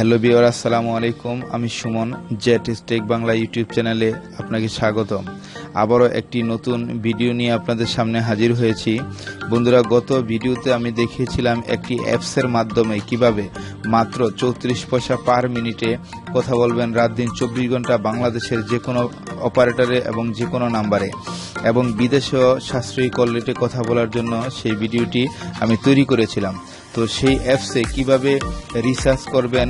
Hello বিওর আসসালামু আলাইকুম। আমি Suman, jet stack Bangla YouTube চ্যানেলে আপনাকে স্বাগতম। আবারও একটি নতুন ভিডিও নিয়ে আপনাদের সামনে হাজির হয়েছি। বন্ধুরা, গত ভিডিওতে আমি দেখিয়েছিলাম একটি অ্যাপসের মাধ্যমে কীভাবে মাত্র চৌত্রিশ পয়সা পার মিনিটে কথা বলবেন রাত দিন চব্বিশ ঘণ্টা বাংলাদেশের যে কোনো অপারেটরে এবং যে কোনো নাম্বারে এবং বিদেশেও সাশ্রয়ী কল কথা বলার জন্য সেই ভিডিওটি আমি তৈরি করেছিলাম। তো সেই অ্যাপসে কীভাবে রিসার্চ করবেন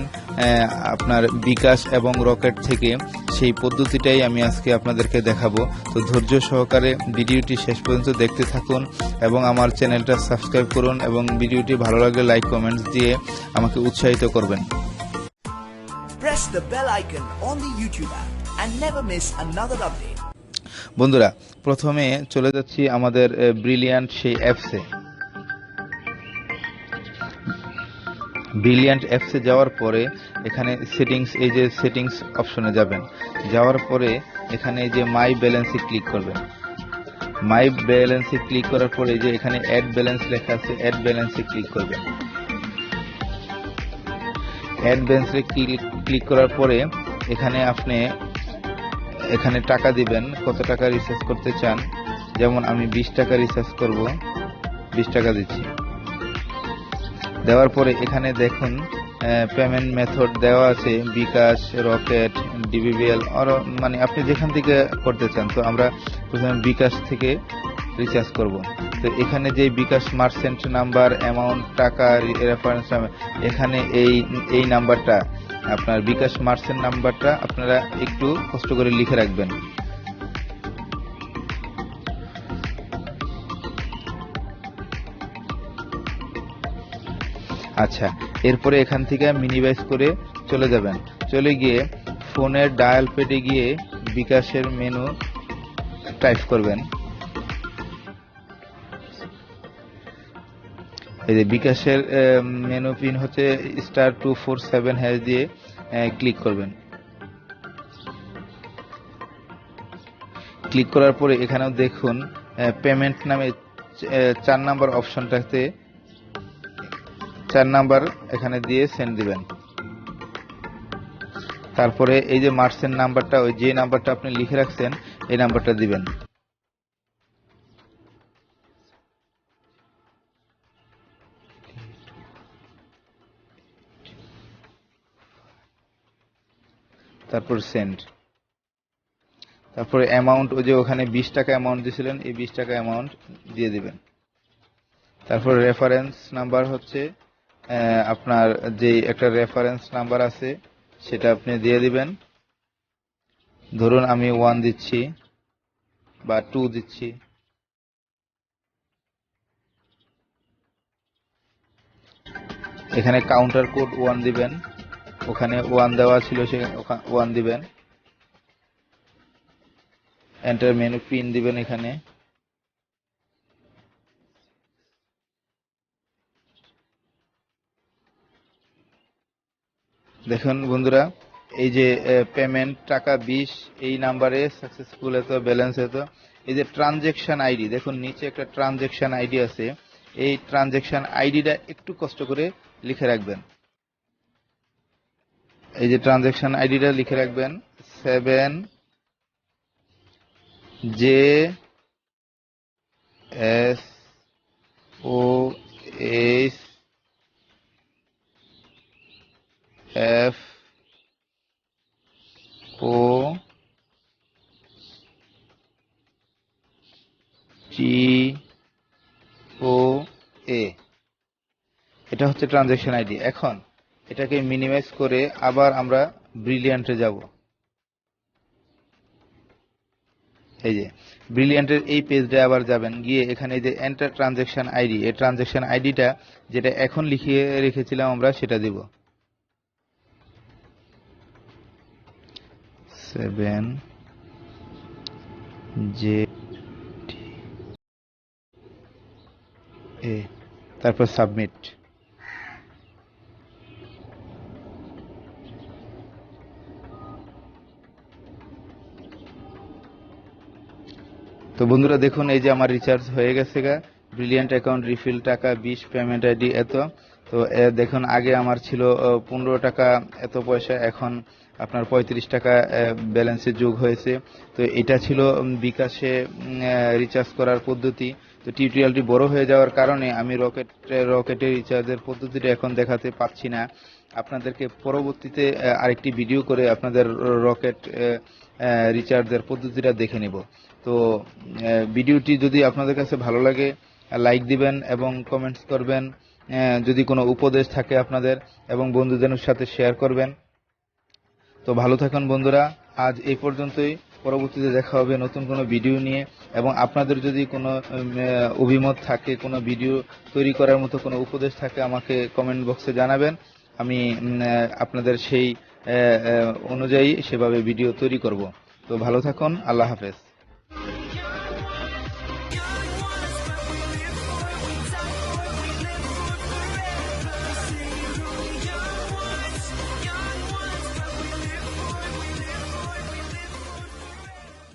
আপনার বিকাশ এবং রকেট থেকে সেই পদ্ধতিটাই আমি আজকে আপনাদেরকে দেখাবো। তো ধৈর্য সহকারে ভিডিওটি শেষ পর্যন্ত দেখতে থাকুন এবং আমার চ্যানেলটা সাবস্ক্রাইব করুন এবং ভিডিওটি ভালো লাগলে লাইক কমেন্টস দিয়ে আমাকে উৎসাহিত করবেন। Press the bell icon on the YouTube app and never miss another update. বন্ধুরা প্রথমে চলে যাচ্ছি আমাদের ব্রিলিয়ান্ট সেই অ্যাপসে ব্রিলিয়ান্ট অ্যাপসে যাওয়ার পরে এখানে সেটিংস এই যে সেটিংস অপশনে যাবেন। যাওয়ার পরে এখানে এই যে মাই ব্যালেন্সে ক্লিক করবেন। মাই ব্যালেন্সে ক্লিক করার পরে যে এখানে অ্যাড ব্যালেন্স লেখা আছে অ্যাড ব্যালেন্সে ক্লিক করবেন। অ্যাড ব্যালেন্সে ক্লিক করার পরে এখানে আপনি, এখানে টাকা দিবেন, কত টাকা রিচার্জ করতে চান। যেমন আমি বিশ টাকা রিচার্জ করব, বিশ টাকা দিচ্ছি। দেওয়ার পরে এখানে দেখুন পেমেন্ট মেথড দেওয়া আছে, বিকাশ রকেট ডিবিবিএল আরও মানে আপনি যেখান থেকে করতে চান, তো আমরা প্রথমে বিকাশ থেকে রিচার্জ করব। তো এখানে যে বিকাশ মার্চেন্ট নাম্বার অ্যামাউন্ট টাকা রেফারেন্স এখানে এই এই নাম্বারটা আপনার বিকাশ মার্চেন্ট নাম্বারটা আপনারা একটু কষ্ট করে লিখে রাখবেন। আচ্ছা এরপরে এখান থেকে মিনিমাইজ করে চলে যাবেন। চলে গিয়ে ফোনের ডায়াল পেটে গিয়ে বিকাশের মেনু টাইপ করবেন। এই যে বিকাশের মেনু পিন হচ্ছে star two four seven hash দিয়ে ক্লিক করবেন। ক্লিক করার পরে এখানেও দেখুন পেমেন্ট নামে চার নাম্বার অপশনটাতে চার নাম্বার এখানে দিয়ে সেন্ড দিবেন। তারপরে এই যে মার্চেন্ট নাম্বারটা, ওই যে নাম্বারটা আপনি লিখে রাখছেন, এই নাম্বারটা দিবেন। তারপর সেন্ড তারপরে অ্যামাউন্ট ওই যে ওখানে বিশ টাকা অ্যামাউন্ট দিয়েছিলেন, এই বিশ টাকা অ্যামাউন্ট দিয়ে দিবেন। তারপর রেফারেন্স নাম্বার হচ্ছে আপনার যে একটা রেফারেন্স নাম্বার আছে, সেটা আপনি দিয়ে দিবেন। ধরুন আমি ওয়ান দিচ্ছি বা টু দিচ্ছি। এখানে কাউন্টার কোড ওয়ান দিবেন। ওখানে ওয়ান দেওয়া ছিল, সে ওয়ান দিবেন। এন্টার মেনু পিন দিবেন এখানে। দেখুন বন্ধুরা, এই যে পেমেন্ট টাকা বিশ, এই নাম্বারে সাকসেসফুল হতো ব্যালেন্স হতো এই যে ট্রানজেকশন আইডি দেখুন নিচে একটা ট্রানজেকশন আইডি আছে, এই ট্রানজেকশন আইডিটা একটু কষ্ট করে লিখে রাখবেন। এই যে ট্রানজেকশন আইডিটা লিখে রাখবেন seven J S O H F O T O A এটা হচ্ছে ট্রানজেকশন আইডি এখন এটাকে মিনিমাইজ করে আবার আমরা ব্রিলিয়ান্টে যাব। এই যে ব্রিলিয়ান্টের এই পেজটা আবার যাবেন। গিয়ে এখানে যে এন্টার ট্রানজেকশন আইডি এই ট্রানজেকশন আইডিটা যেটা এখন লিখিয়ে রেখেছিলাম আমরা সেটা দিব। সেভেন জে এ তারপর সাবমিট তো বন্ধুরা দেখুন, এই যে আমার রিচার্জ হয়ে গেছে গা। ব্রিলিয়ান্ট অ্যাকাউন্ট রিফিল টাকা, বিশ পেমেন্ট আইডি এত। তো দেখুন, আগে আমার ছিল পনেরো টাকা, এত পয়সা, এখন আপনার পঁয়ত্রিশ টাকা ব্যালেন্সে যোগ হয়েছে। তো, এটা ছিল বিকাশে রিচার্জ করার পদ্ধতি। তো টিউটোরিয়ালটি বড় হয়ে যাওয়ার কারণে আমি রকেট রকেটে রিচার্জের পদ্ধতিটা এখন দেখাতে পাচ্ছি না। আপনাদেরকে পরবর্তীতে আরেকটি ভিডিও করে আপনাদের রকেট রিচার্জের পদ্ধতিটা দেখে নেব। তো ভিডিওটি যদি আপনাদের কাছে ভালো লাগে লাইক দিবেন এবং কমেন্টস করবেন। যদি কোনো উপদেশ থাকে আপনাদের এবং বন্ধুদের সাথে শেয়ার করবেন। তো ভালো থাকুন বন্ধুরা। আজ এই পর্যন্তই। পরবর্তীতে দেখা হবে নতুন কোনো ভিডিও নিয়ে। এবং আপনাদের যদি কোনো অভিমত থাকে, কোনো ভিডিও তৈরি করার মতো কোনো উপদেশ থাকে, আমাকে কমেন্ট বক্সে জানাবেন। আমি আপনাদের সেই অনুযায়ী সেভাবে ভিডিও তৈরি করব। তো ভালো থাকুন। আল্লাহ হাফেজ।